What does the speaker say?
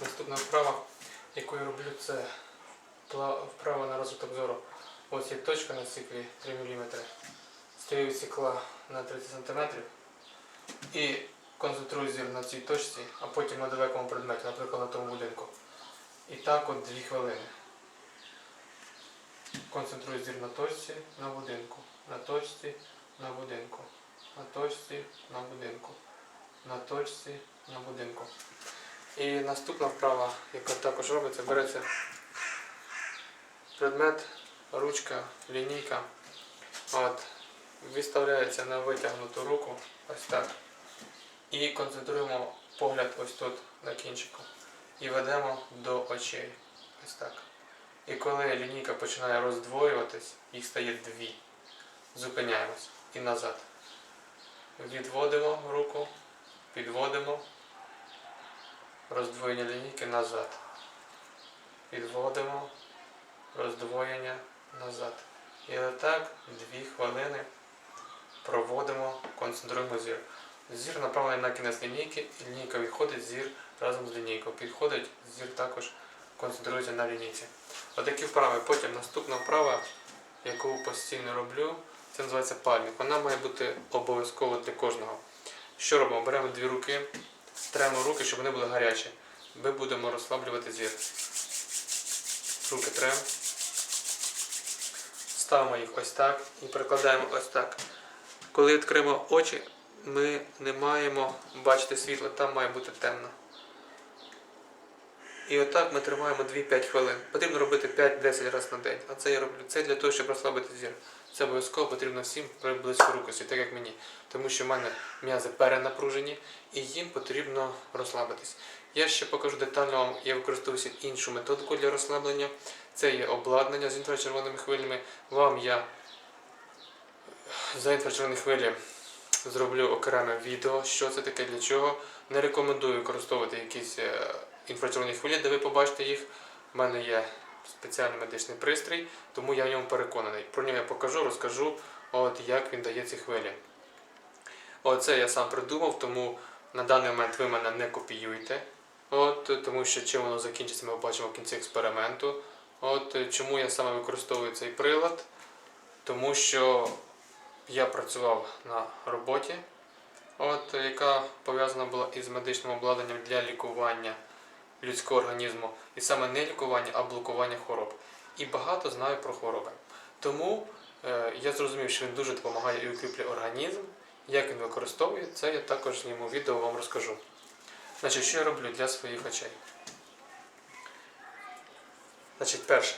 Наступна вправа, яку я роблю, це вправа на розвиток зору. Ось є точка на циклі 3 мм. Стою від стекла на 30 см і концентрую зір на цій точці, а потім на далекому предметі, наприклад, на тому будинку. І так от 2 хвилини. Концентрую зір на точці, на будинку, на точці, на будинку, на точці, на будинку, на точці, на будинку. І наступна вправа, яка також робиться, береться предмет, ручка, лінійка. От, виставляється на витягнуту руку, ось так. І концентруємо погляд ось тут на кінчику. І ведемо до очей. Ось так. І коли лінійка починає роздвоюватись, їх стає дві. Зупиняємось і назад. Відводимо руку, підводимо, роздвоєння лінійки назад. Підводимо, роздвоєння назад. І отак дві хвилини проводимо, концентруємо зір. Зір направлений на кінець лінійки, і лінійка відходить, зір разом з лінійкою. Підходить, зір також концентрується на лінійці. Отакі вправи. Потім наступна вправа, яку постійно роблю, це називається пальник. Вона має бути обов'язково для кожного. Що робимо? Беремо дві руки, тремо руки, щоб вони були гарячі. Ми будемо розслаблювати зір. Руки трем. Ставимо їх ось так і прикладаємо ось так. Коли відкриємо очі, ми не маємо бачити світло, там має бути темно. І отак ми тримаємо 2-5 хвилин. Потрібно робити 5-10 разів на день. А це я роблю. Це для того, щоб розслабити зір. Це обов'язково потрібно всім при близькорукості, так як мені. Тому що в мене м'язи перенапружені і їм потрібно розслабитись. Я ще покажу детально вам, я використовуюся іншу методику для розслаблення. Це є обладнання з інфрачервоними хвилями. Вам я за інфрачервоні хвилі зроблю окреме відео, що це таке, для чого. Не рекомендую використовувати якісь е, інфрачервоні хвилі, де ви побачите їх. У мене є спеціальний медичний пристрій, тому я в ньому переконаний. Про нього я покажу, розкажу, от як він дає ці хвилі. Оце я сам придумав, тому на даний момент ви мене не копіюйте. От, тому що чим воно закінчиться, ми побачимо в кінці експерименту. От чому я саме використовую цей прилад? Тому що я працював на роботі, от, яка пов'язана була із медичним обладнанням для лікування людського організму. І саме не лікування, а блокування хвороб. І багато знаю про хвороби. Тому е, я зрозумів, що він дуже допомагає і укріплює організм. Як він використовує, це я також зніму відео вам розкажу. Значить, що я роблю для своїх очей? Значить, перше,